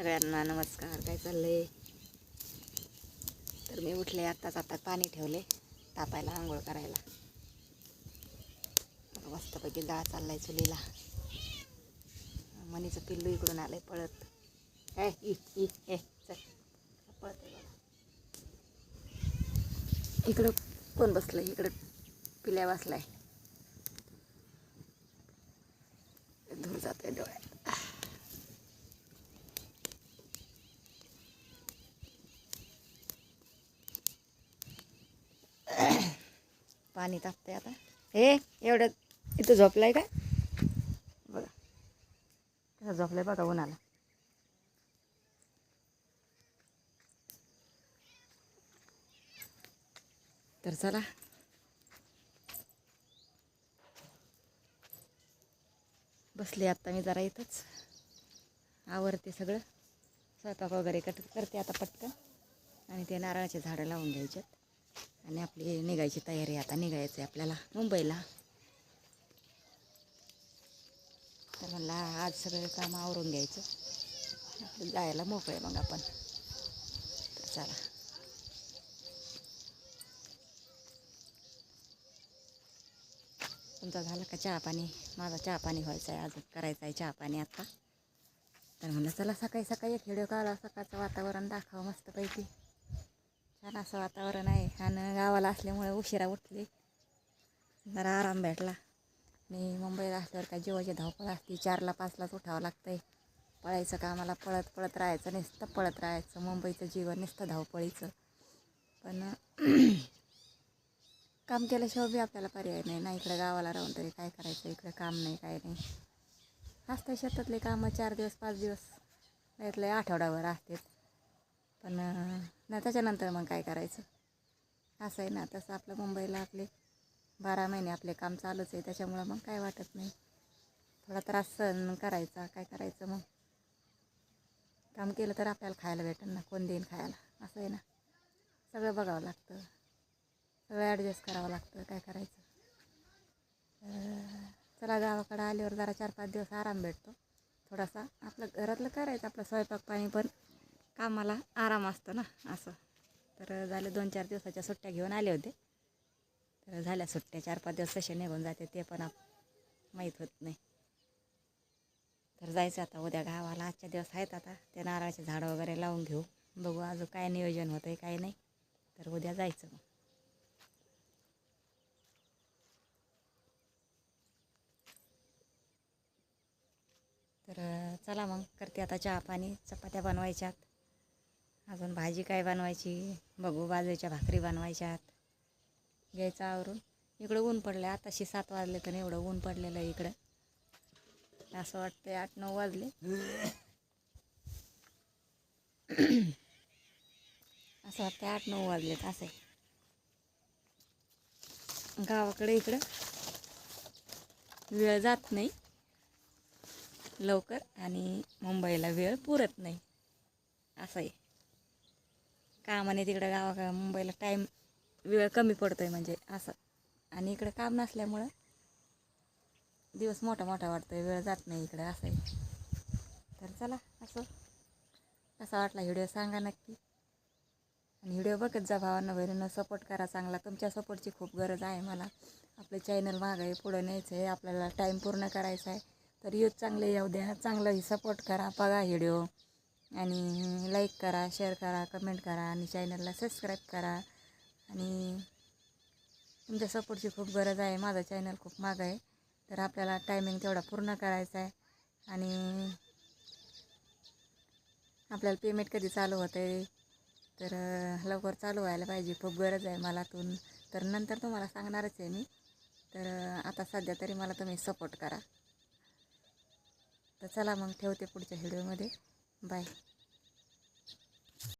सगळ्यांना नमस्कार. काय चाललंय? तर मी उठले आत्ताच आता पाणी ठेवले तापायला आंघोळ करायला. मस्तपैकी डाळ चाललाय चुलीला. मनीचं पिल्लू इकडून आलंय पळत. काय इ इ ए चल. पळत इकडं कोण बसलंय? इकडं पिल्या बसलाय. धूर जातोय डोळ्यात. पाणी तापतंय आता. हे एवढं इथं झोपलाय का? बघा. तसं झोपलाय बघा उन्हाला. तर चला. बसले आत्ता मी जरा इथंच. आवरते सगळं. स्वयंपाक वगैरे कट करते आता पटकन. आणि ते नारळाचे झाडं लावून घ्यायच्यात आणि आपली निघायची तयारी आता निघायचं आहे आपल्याला मुंबईला. तर म्हणला आज सगळं काम आवरून घ्यायचं. जायला मोकळे मग आपण. तर चला. तुमचा झाला का चहा पाणी? माझा चहा पाणी व्हायचा आहे अजून करायचा आहे चहा पाणी आत्ता तर म्हणलं चला सकाळी सकाळी एक व्हिडिओ काढा सकाळचं वातावरण दाखवा मस्तपैकी. छान असं वातावरण आहे. आणि गावाला असल्यामुळे उशिरा उठले जरा आराम भेटला. आणि मुंबईला असल्यावर काय जेवायची धावपळ असते. चारला पाचलाच उठावं लागतंय. पळायचं कामाला पळत पळत राहायचं. नुसतं पळत राहायचं. मुंबईचं जीवन नुसतं धावपळीचं. पण काम केल्याशिवाय बी आपल्याला पर्याय नाही ना. इकडं गावाला राहून तरी काय करायचं? इकडं काम नाही काय नाही. असतं शेतातले कामं चार दिवस पाच दिवस. त्यातले आठवडाभर असतात पण ना त्याच्यानंतर मग काय करायचं? असं आहे ना तसं आपलं मुंबईला आपले बारा महिने आपले काम चालूच आहे त्याच्यामुळं मग काय वाटत नाही. थोडा त्रास सहन करायचा काय करायचं मग? काम केलं तर आपल्याला खायला भेटेल ना कोण देईन खायला? असं आहे ना. सगळं बघावं लागतं. सगळं ॲडजस्ट करावं लागतं काय करायचं. तर चला गावाकडं आल्यावर जरा चार पाच दिवस आराम भेटतो. थोडासा आपलं घरातलं करायचं आपलं स्वयंपाक पाणी पण कामाला आराम असतो ना असं. तर झाले दोन चार दिवसाच्या सुट्ट्या घेऊन आले होते. तर झाल्या सुट्ट्या चार पाच दिवस कसे निघून जाते ते पण आप माहीत होत नाही. तर जायचं आता उद्या गावाला. आजच्या दिवस आहेत आता. ते नारळाचे झाडं वगैरे लावून घेऊ. बघू अजून काय नियोजन होतं आहे काय नाही. तर उद्या जायचं मग. तर चला मग. करते आता चहा पाणी. चपात्या बनवायच्यात. अजून भाजी काय बनवायची? बघू बाजूच्या भाकरी बनवायच्यात. घ्यायचं आवरून. इकडं ऊन पडलं आहे आताशी सात वाजले तर एवढं ऊन पडलेलं आहे इकडं. असं वाटतंय आठ नऊ वाजले. असं वाटतं आठ नऊ वाजलेत असं आहे. गावाकडे इकडं वेळ जात नाही. लवकर आणि मुंबईला वेळ पुरत नाही. असं आहे. कामाने तिकडं गावा मुंबईला टाईम वेळ कमी पडतो आहे म्हणजे असं. आणि इकडं काम नसल्यामुळं दिवस मोठा मोठा वाटतो आहे वेळ जात नाही इकडं असं आहे तर चला असं. कसा वाटला व्हिडिओ सांगा नक्की. आणि व्हिडिओ बघत जा भावांना बहिणीनं सपोर्ट करा चांगला. तुमच्या सपोर्टची खूप गरज आहे मला. आपलं चॅनल मागं आहे पुढं न्यायचं आहे आपल्याला टाईम पूर्ण करायचा आहे. तर यूज चांगले येऊ द्या चांगलं सपोर्ट करा बघा व्हिडिओ. आणि लाईक करा शेअर करा कमेंट करा आणि चॅनलला सबस्क्राईब करा. आणि तुमच्या सपोर्टची खूप गरज आहे. माझं चॅनल खूप मागं आहे. तर आपल्याला टायमिंग तेवढा पूर्ण करायचा आहे. आणि आपल्याला पेमेंट कधी चालू होतं आहे तर लवकर चालू व्हायला पाहिजे. खूप गरज आहे मला तून तर नंतर तुम्हाला सांगणारच आहे मी. तर आता सध्या तरी मला तुम्ही सपोर्ट करा. तर चला मग ठेवते पुढच्या व्हिडिओमध्ये ಬಾಯ್